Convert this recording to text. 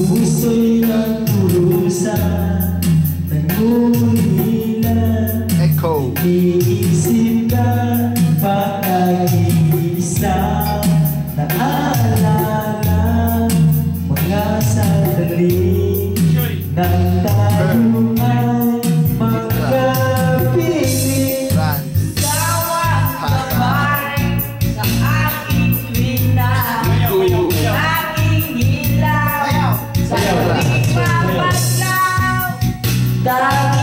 Puso'y nagpurusa Nagmumulila Echo. Iniisip ka Pag-iisa Naaalala Mga sandali Nang tayo that